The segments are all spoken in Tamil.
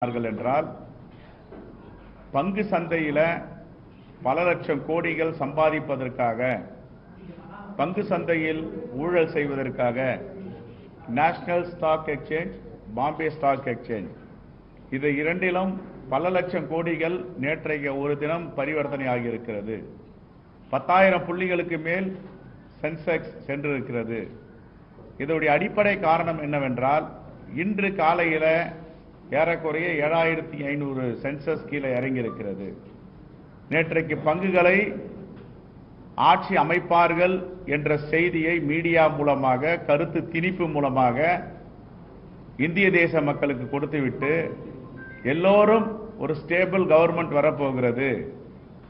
சொன்னார்கள் என்றால் பங்கு சந்தையில் பல லட்சம் கோடிகள் சம்பாதிப்பதற்காக பங்கு சந்தையில் ஊழல் செய்வதற்காக national stock exchange Bombay stock exchange இது இரண்டிலும் பல லட்சம் கோடிகள் நேற்றைய ஒரு தினம் பரிவர்த்தனை ஆகியிருக்கிறது. பத்தாயிரம் புள்ளிகளுக்கு மேல் சென்செக்ஸ் சென்றிருக்கிறது. இதனுடைய அடிப்படை காரணம் என்னவென்றால் இன்று காலையில் ஏறக்குறைய ஏழாயிரத்தி ஐநூறு சென்சஸ் கீழே இறங்கியிருக்கிறது. நேற்றைக்கு பங்குகளை ஆட்சி அமைப்பார்கள் என்ற செய்தியை மீடியா மூலமாக கருத்து திணிப்பு மூலமாக இந்திய தேச மக்களுக்கு கொடுத்துவிட்டு எல்லோரும் ஒரு ஸ்டேபிள் கவர்மெண்ட் வரப்போகிறது.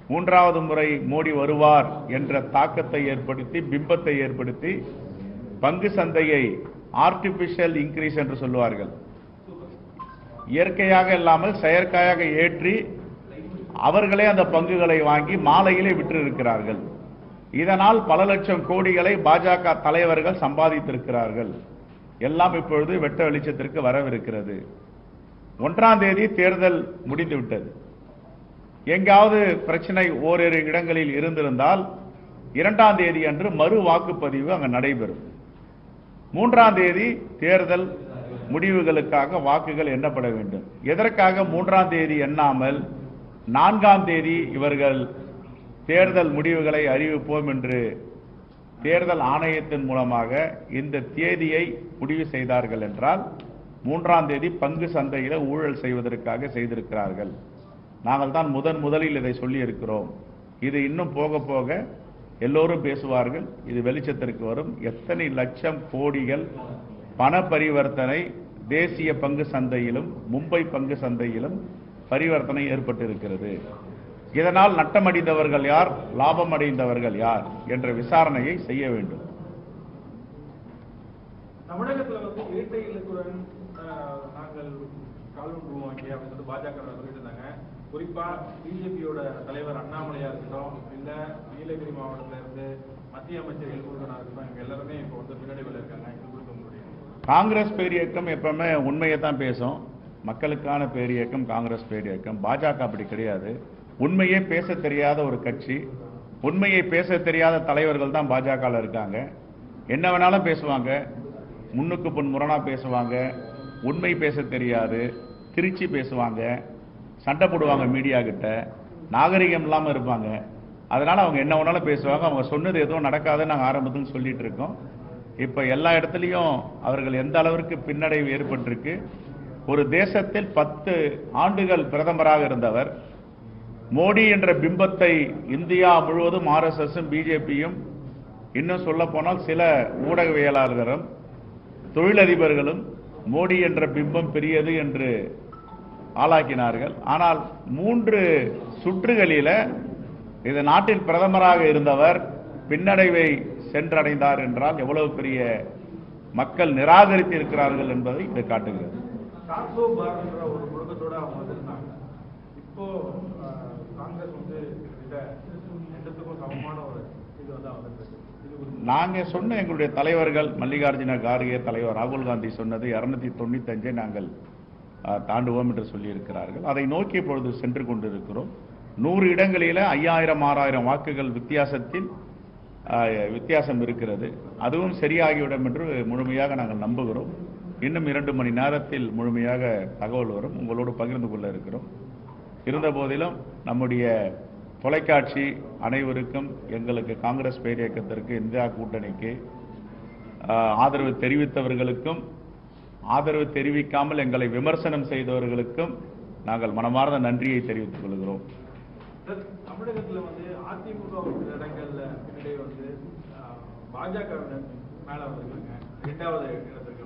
மூன்றாவது முறை மோடி வருவார் என்ற தாக்கத்தை ஏற்படுத்தி பிம்பத்தை ஏற்படுத்தி பங்கு சந்தையை ஆர்டிபிஷியல் இன்க்ரீஸ் என்று சொல்லுவார்கள். இயற்கையாக இல்லாமல் செயற்கையாக ஏற்றி அவர்களே அந்த பங்குகளை வாங்கி மாலையிலே விற்றிருக்கிறார்கள். இதனால் பல லட்சம் கோடிகளை பாஜக தலைவர்கள் சம்பாதித்திருக்கிறார்கள். எல்லாம் இப்பொழுது வெட்ட வெளிச்சத்திற்கு வரவிருக்கிறது. ஒன்றாம் தேதி தேர்தல் முடிந்துவிட்டது. எங்காவது பிரச்சனை ஓரிரு இடங்களில் இருந்திருந்தால் இரண்டாம் தேதி அன்று மறு வாக்குப்பதிவு அங்கு நடைபெறும். மூன்றாம் தேதி தேர்தல் முடிவுகளுக்காக வாக்குகள் எண்ணப்பட வேண்டும். எதற்காக மூன்றாம் தேதி எண்ணாமல் நான்காம் தேதி இவர்கள் தேர்தல் முடிவுகளை அறிவிப்போம் என்று தேர்தல் ஆணையத்தின் மூலமாக இந்த தேதியை முடிவு செய்தார்கள் என்றால் மூன்றாம் தேதி பங்கு சந்தையில் ஊழல் செய்வதற்காக செய்திருக்கிறார்கள். நாங்கள் தான் முதன் முதலில் இதை சொல்லி இருக்கிறோம் இது இன்னும் போக போக எல்லோரும் பேசுவார்கள். இது வெளிச்சத்திற்கு வரும். எத்தனை லட்சம் கோடிகள் பண பரிவர்த்தனை தேசிய பங்கு சந்தையிலும் மும்பை பங்கு சந்தையிலும் பரிவர்த்தனை ஏற்பட்டிருக்கிறது. இதனால் நட்டமடைந்தவர்கள் யார் லாபம் அடைந்தவர்கள் யார் என்ற விசாரணையை செய்ய வேண்டும். தமிழகத்தில் வந்து இரட்டை இலக்குடன் நாங்கள் கால் ஊன்றுவோம் இங்கே அப்படின்னு சொல்லிட்டு பாஜக சொல்லிட்டு இருந்தாங்க. குறிப்பா பிஜேபியோட தலைவர் அண்ணாமலையா இருக்கட்டும் இல்ல நீலகிரி மாவட்டத்துல இருந்து மத்திய அமைச்சர் எல்முருகனா இருக்கட்டும் இவங்க எல்லாருமே இப்போ வந்து பின்னடைவில் இருக்காங்க. இது குறித்து காங்கிரஸ் பேரியக்கம் எப்பவுமே உண்மையை தான் பேசும். மக்களுக்கான பேரியக்கம் காங்கிரஸ் பேரியக்கம். பாஜக அப்படி கிடையாது. உண்மையே பேச தெரியாத ஒரு கட்சி உண்மையை பேச தெரியாத தலைவர்கள் தான் பாஜகவில் இருக்காங்க. என்ன வேணாலும் பேசுவாங்க. முன்னுக்கு பின் முரணா பேசுவாங்க. உண்மை பேச தெரியாது. திருச்சி பேசுவாங்க. சண்டை போடுவாங்க மீடியா கிட்ட. நாகரிகம் இல்லாமல் இருப்பாங்க. அதனால அவங்க என்ன வேணாலும் பேசுவாங்க. அவங்க சொன்னது எதுவும் நடக்காதுன்னு நாங்கள் ஆரம்பத்தில் சொல்லிட்டு இருக்கோம். இப்போ எல்லா இடத்துலையும் அவர்கள் எந்த அளவிற்கு பின்னடைவு ஏற்பட்டிருக்கு? ஒரு தேசத்தில் பத்து ஆண்டுகள் பிரதமராக இருந்தவர் மோடி என்ற பிம்பத்தை இந்தியா முழுவதும் ஆர்எஸ்எஸும் பிஜேபியும் இன்னும் சொல்ல போனால் சில ஊடகவியலாளர்களும் தொழிலதிபர்களும் மோடி என்ற பிம்பம் பெரியது என்று ஆளாக்கினார்கள். ஆனால் மூன்று சுற்றுகளில இந்த நாட்டில் பிரதமராக இருந்தவர் பின்னடைவை சென்றடைந்தார் என்றால் எவ்வளவு பெரிய மக்கள் நிராகரித்து இருக்கிறார்கள் என்பதை இது காட்டுகிறது. நாங்க சொன்ன எங்களுடைய தலைவர்கள் மல்லிகார்ஜுன கார்கே தலைவர் ராகுல் காந்தி சொன்னது இருநூத்தி தொண்ணூத்தஞ்சை நாங்கள் அஹ், தாண்டுவோம் என்று சொல்லியிருக்கிறார்கள். அதை நோக்கி இப்பொழுது சென்று கொண்டிருக்கிறோம். நூறு இடங்களில ஐயாயிரம் ஆறாயிரம் வாக்குகள் வித்தியாசத்தில் வித்தியாசம் இருக்கிறது. அதுவும் சரியாகிவிடும் என்று முழுமையாக நாங்கள் நம்புகிறோம். இன்னும் இரண்டு மணி நேரத்தில் முழுமையாக தகவல் வரும். உங்களோடு பகிர்ந்து கொள்ள இருக்கிறோம். இருந்த போதிலும் நம்முடைய தொலைக்காட்சி அனைவருக்கும் எங்களுக்கு காங்கிரஸ் பேரியக்கத்திற்கு இந்தியா கூட்டணிக்கு ஆதரவு தெரிவித்தவர்களுக்கும் ஆதரவு தெரிவிக்காமல் எங்களை விமர்சனம் செய்தவர்களுக்கும் நாங்கள் மனமார்ந்த நன்றியை தெரிவித்துக் கொள்கிறோம். தமிழகத்துல வந்து அதிமுக ஒரு இடங்கள்ல பின்னாடி வந்து பாஜக மேல வந்திருக்காங்க. இரண்டாவது இடத்துக்கு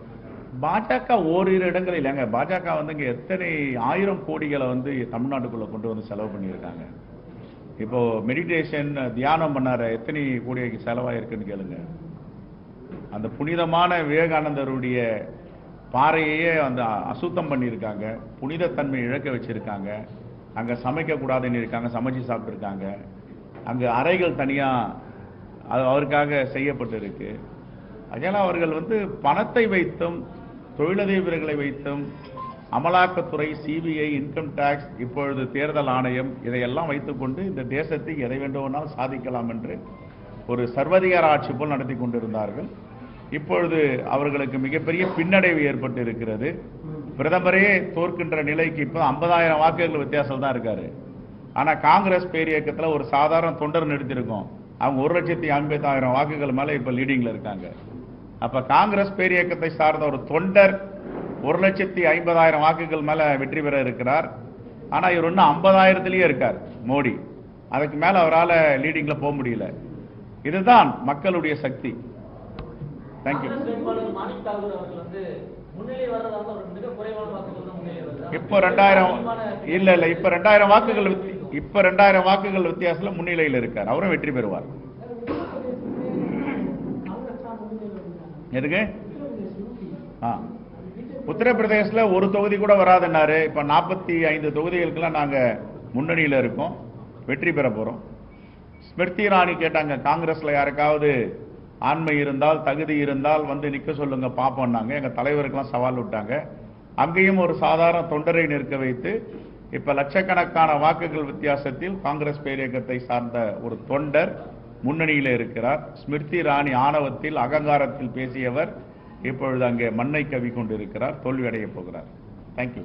பாஜக ஓரிரு இடங்கள் இல்லைங்க. பாஜக வந்து இங்கே எத்தனை ஆயிரம் கோடிகளை வந்து தமிழ்நாட்டுக்குள்ளே கொண்டு வந்து செலவு பண்ணியிருக்காங்க. இப்போ மெடிடேஷன் தியானம் பண்ணார. எத்தனை கோடி செலவாயிருக்குன்னு கேளுங்க. அந்த புனிதமான விவேகானந்தருடைய பாறையையே அந்த அசுத்தம் பண்ணியிருக்காங்க. புனிதத்தன்மை இழக்க வச்சிருக்காங்க. அங்கே சமைக்கக்கூடாதுன்னு இருக்காங்க சமைச்சு சாப்பிட்டுருக்காங்க. அங்கே அறைகள் தனியாக அது அவருக்காக செய்யப்பட்டிருக்கு. அதனால் அவர்கள் வந்து பணத்தை வைத்தும் தொழிலதிபர்களை வைத்தும் அமலாக்கத்துறை சிபிஐ இன்கம் டேக்ஸ் இப்பொழுது தேர்தல் ஆணையம் இதையெல்லாம் வைத்துக்கொண்டு இந்த தேசத்தை எதை வேண்டுமானால் சாதிக்கலாம் என்று ஒரு சர்வதிகார ஆட்சி போல் நடத்தி கொண்டிருந்தார்கள். இப்பொழுது அவர்களுக்கு மிகப்பெரிய பின்னடைவு ஏற்பட்டு இருக்கிறது பிரதமரே தோற்கின்ற நிலைக்கு இப்போ ஐம்பதாயிரம் வாக்குகள் வித்தியாசம் தான் இருக்காரு. ஆனால் காங்கிரஸ் பேரியக்கத்தில் ஒரு சாதாரண தொண்டர் நிறுத்திருக்கோம். அவங்க ஒரு லட்சத்தி ஐம்பத்தாயிரம் வாக்குகள் மேலே இப்போ லீடிங்கில் இருக்காங்க. அப்போ காங்கிரஸ் பேரியக்கத்தை சார்ந்த ஒரு தொண்டர் ஒரு லட்சத்தி ஐம்பதாயிரம் வாக்குகள் மேலே வெற்றி பெற இருக்கிறார். ஆனால் இவர் இன்னும் ஐம்பதாயிரத்துலேயே இருக்கார் மோடி. அதுக்கு மேலே அவரால் லீடிங்கில் போக முடியல. இதுதான் மக்களுடைய சக்தி. தேங்க்யூ காங்கிரஸ் வேட்பாளர் மாணிக் தாகூர் அவர்கள் வந்து முன்னிலை வர்றதால ஒரு மிக குறைவான வாக்குகள் தான் முன்னிலை வருது இப்போ ரெண்டாயிரம் இல்ல இல்ல இப்ப ரெண்டாயிரம் வாக்குகள் இப்ப ரெண்டாயிரம் வாக்குகள் வித்தியாசத்துல முன்னிலையில் இருக்கார். அவரும் வெற்றி பெறுவார். எதுக்கு? ஆ. உத்தரப்பிரதேசல ஒரு தொகுதி கூட வராதுன்னாரு. இப்போ நாற்பத்தி ஐந்து தொகுதிகளுக்கெல்லாம் நாங்கள் முன்னணியில் இருக்கோம். வெற்றி பெற போகிறோம் ஸ்மிருதி இராணி கேட்டாங்க காங்கிரஸில் யாருக்காவது ஆண்மை இருந்தால் தகுதி இருந்தால் வந்து நிற்க சொல்லுங்க பாப்போம்னாங்க. எங்கள் தலைவருக்கெல்லாம் சவால் விட்டாங்க. அங்கேயும் ஒரு சாதாரண தொண்டரை நிற்க வைத்து இப்ப லட்சக்கணக்கான வாக்குகள் வித்தியாசத்தில் காங்கிரஸ் பேரியக்கத்தை சார்ந்த ஒரு தொண்டர் முன்னணியில் இருக்கிறார். ஸ்மிருதி ராணி ஆணவத்தில் அகங்காரத்தில் பேசியவர் இப்பொழுது அங்கே மண்ணை கவி கொண்டிருக்கிறார் தோல்வி அடையப் போகிறார் தேங்க்யூ